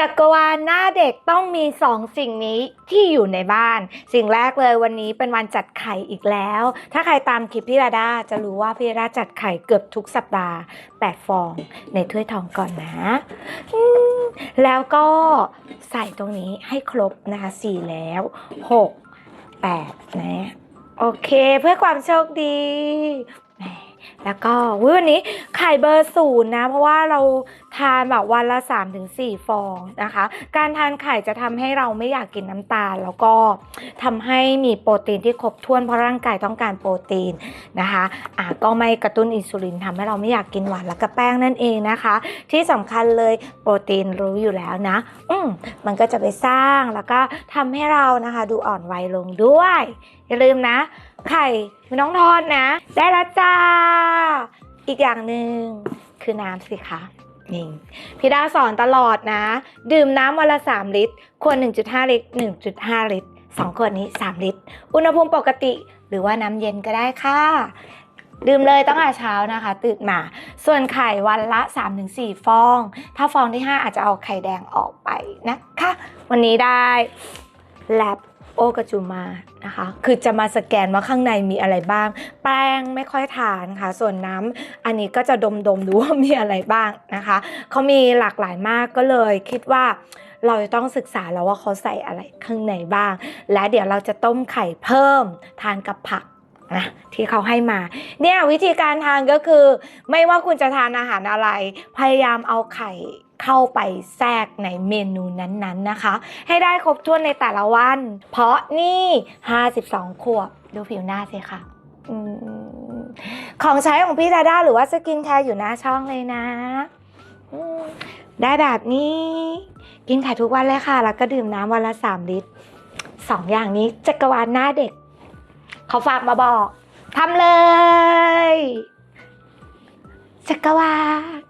จักรวาลหน้าเด็กต้องมีสองสิ่งนี้ที่อยู่ในบ้าน สิ่งแรกเลยวันนี้เป็นวันจัดไข่อีกแล้ว ถ้าใครตามคลิปพี่ราดาจะรู้ว่าพี่ราดาจัดไข่เกือบทุกสัปดาห์ 8 ฟอง ในถ้วยทองก่อนนะ แล้วก็ใส่ตรงนี้ให้ครบนะคะ 4 แล้ว 6 8 นะ โอเคเพื่อความโชคดีแล้วก็วันนี้ไข่เบอร์ศูนย์นะ เพราะว่าเรา ทานแบบวันละ 3-4 ฟองนะคะ การทานไข่จะทำให้เราไม่อยากกินน้ำตาล แล้วก็ทำให้มีโปรตีนที่ครบถ้วนเพราะร่างกายต้องการโปรตีนนะคะอะก็ไม่กระตุ้นอินซูลินทำให้เราไม่อยากกินหวานและกระแป้งนั่นเองนะคะ ที่สำคัญเลยโปรตีนรู้อยู่แล้วนะ อืมมันก็จะไปสร้างแล้วก็ทำให้เรานะคะ ดูอ่อนวัยลงด้วย อย่าลืมนะ ไข่ไม่ต้องทอดนะ ได้แล้วจ้า อีกอย่างหนึ่งคือน้ำสิคะ นี่พี่ดาสอนตลอดนะ ดื่มน้ำวันละ 3 ลิตรขวด1.5 ลิตร 1.5 ลิตร 2 ขวดนี้ 3 ลิตร อุณหภูมิปกติ หรือว่าน้ำเย็นก็ได้ค่ะ ดื่มเลยต้องอาเช้านะคะ ตื่นมา ส่วนไข่วันละ 3-4 ฟอง ถ้าฟองที่ 5 อาจจะเอาไข่แดงออกไปนะคะ วันนี้ได้แลบ โอกาจูมานะคะ คือจะมาสแกนว่าข้างในมีอะไรบ้าง แป้งไม่ค่อยทานค่ะ ส่วนน้ำอันนี้ก็จะดมๆดูว่ามีอะไรบ้างนะคะ เขามีหลากหลายมากก็เลยคิดว่าเราจะต้องศึกษาแล้วว่าเขาใส่อะไรข้างในบ้าง และเดี๋ยวเราจะต้มไข่เพิ่มทานกับผักนะที่เขาให้มา เนี่ยวิธีการทานก็คือ ไม่ว่าคุณจะทานอาหารอะไร พยายามเอาไข่ เข้าไปแทรกในเมนูนั้นๆนะคะ ให้ได้ครบถ้วนในแต่ละวัน เพราะนี่ 52 ขวบ ดูผิวหน้าสิค่ะอของใช้ของพี่ดาด้าหรือว่าสกินแคร์อยู่หน้าช่องเลยนะ ได้แบบนี้ กินไข่ทุกวันเลยค่ะ แล้วก็ดื่มน้ำวันละ 3 ลิตรสองอย่างนี้จักรวาลหน้าเด็ก เขาฝากมาบอกทำเลยจักรวาล